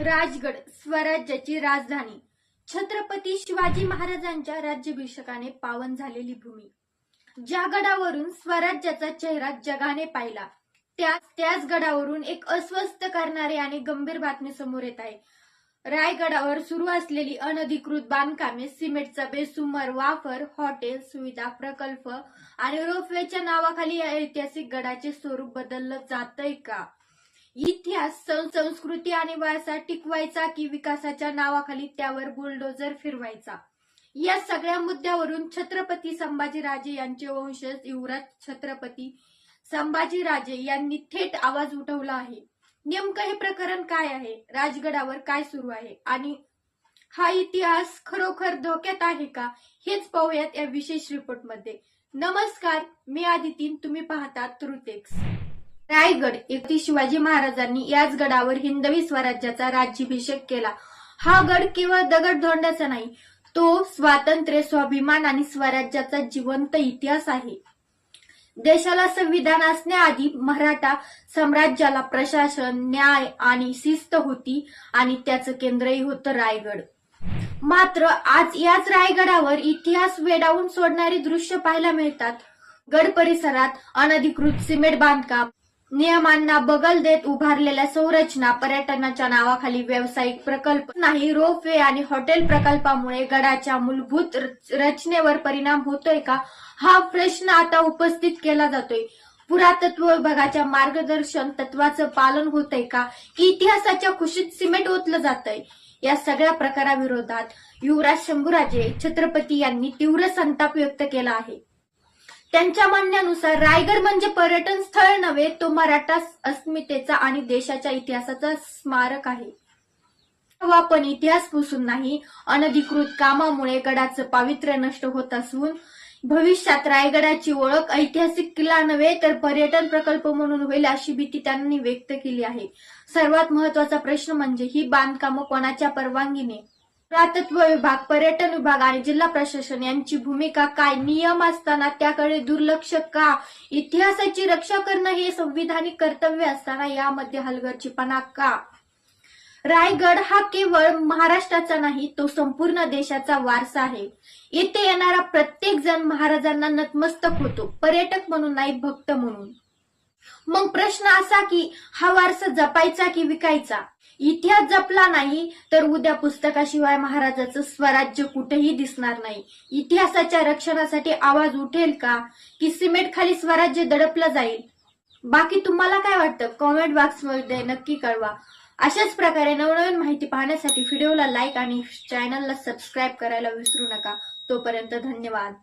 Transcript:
राजगड स्वराज्याची राजधानी. छत्रपती शिवाजी महाराजांच्या राज्याभिषेकाने पावन झालेली भूमी. ज्या गडावरून स्वराज्याचा चेहरा जगाने पाहिला त्याच त्याच गडावरून एक अस्वस्थ करणारी आणि गंभीर बातमी समोर येत आहे. रायगडावर सुरू असलेली अनधिकृत बांधकामे सिमेंटचा बेसुमार वापर हॉटेल सुविधा प्रकल्प आणि रोपवेच्या नावाखाली या ऐतिहासिक गडाचे स्वरूप बदललं जातंय का? इतिहास सं- संस्कृती आणि वारसा टिकवायचा की विकासाच्या नावाखाली त्यावर बुलडोजर फिरवायचा? या सगळ्या मुद्द्यावरून छत्रपती संभाजीराजे यांचे वंशज युवराज छत्रपती संभाजीराजे यांनी थेट आवाज उठवला आहे. नेमकं हे प्रकरण काय आहे? राजगडावर काय सुरू आहे? आणि हा इतिहास खरोखर धोक्यात आहे का? हेच पाहूयात या विशेष रिपोर्टमध्ये. नमस्कार मी आदितीन तुम्ही पाहता त्रुटेक्स रायगड येथे शिवाजी महाराजांनी याच गडावर हिंदवी स्वराज्याचा राज्याभिषेक केला. हा गड केवळ दगडधोंडाचा नाही तो स्वातंत्र्य स्वाभिमान आणि स्वराज्याचा जिवंत इतिहास आहे. देशाला संविधान असण्याआधी मराठा साम्राज्याला प्रशासन न्याय आणि शिस्त होती आणि त्याचं केंद्रही होतं रायगड. मात्र आज याच रायगडावर इतिहास वेडावून सोडणारी दृश्य पाहायला मिळतात. गड परिसरात अनधिकृत सिमेंट बांधकाम नियमांना बगल देत उभारलेल्या संरचना पर्यटनाच्या नावाखाली व्यावसायिक प्रकल्प नाही रोपवे आणि हॉटेल प्रकल्पामुळे गडाच्या मूलभूत रचनेवर परिणाम होतोय का? हा प्रश्न आता उपस्थित केला जातोय. पुरातत्व विभागाच्या मार्गदर्शन तत्वाचं पालन होतंय का? की इतिहासाच्या खुशीत सिमेंट ओतलं जातंय? या सगळ्या प्रकाराविरोधात युवराज शंभूराजे छत्रपती यांनी तीव्र संताप व्यक्त केला आहे. त्यांच्या म्हणण्यानुसार रायगड म्हणजे पर्यटन स्थळ नव्हे तो मराठा अस्मितेचा आणि देशाच्या इतिहासाचा स्मारक आहे. तेव्हा पण इतिहास पुसून नाही अनधिकृत कामामुळे गडाचं पावित्र्य नष्ट होत असून भविष्यात रायगडाची ओळख ऐतिहासिक किल्ला नव्हे तर पर्यटन प्रकल्प म्हणून होईल अशी भीती त्यांनी व्यक्त केली आहे. सर्वात महत्त्वाचा प्रश्न म्हणजे ही बांधकामं कोणाच्या परवानगीने? पुरातत्व विभाग पर्यटन विभाग आणि जिल्हा प्रशासन यांची भूमिका काय? नियम असताना त्याकडे दुर्लक्ष का? इतिहासाची रक्षा करणं हे संविधानिक कर्तव्य असताना यामध्ये हलगर्जीपणा का? रायगड हा केवळ महाराष्ट्राचा नाही तो संपूर्ण देशाचा वारसा आहे. येथे येणारा प्रत्येक जण महाराजांना नतमस्तक होतो पर्यटक म्हणून नाही भक्त म्हणून. मग प्रश्न असा की हा वारसा जपायचा की विकायचा? इतिहास जपला नाही तर उद्या पुस्तकाशिवाय महाराजाचं स्वराज्य कुठेही दिसणार नाही. इतिहासाच्या रक्षणासाठी आवाज उठेल का? की सिमेंट खाली स्वराज्य दडपलं जाईल? बाकी तुम्हाला काय वाटतं? कॉमेंट बॉक्समध्ये नक्की कळवा. अशाच प्रकारे नवनवीन माहिती पाहण्यासाठी व्हिडिओला लाईक आणि चॅनलला सबस्क्राईब करायला विसरू नका. तोपर्यंत धन्यवाद.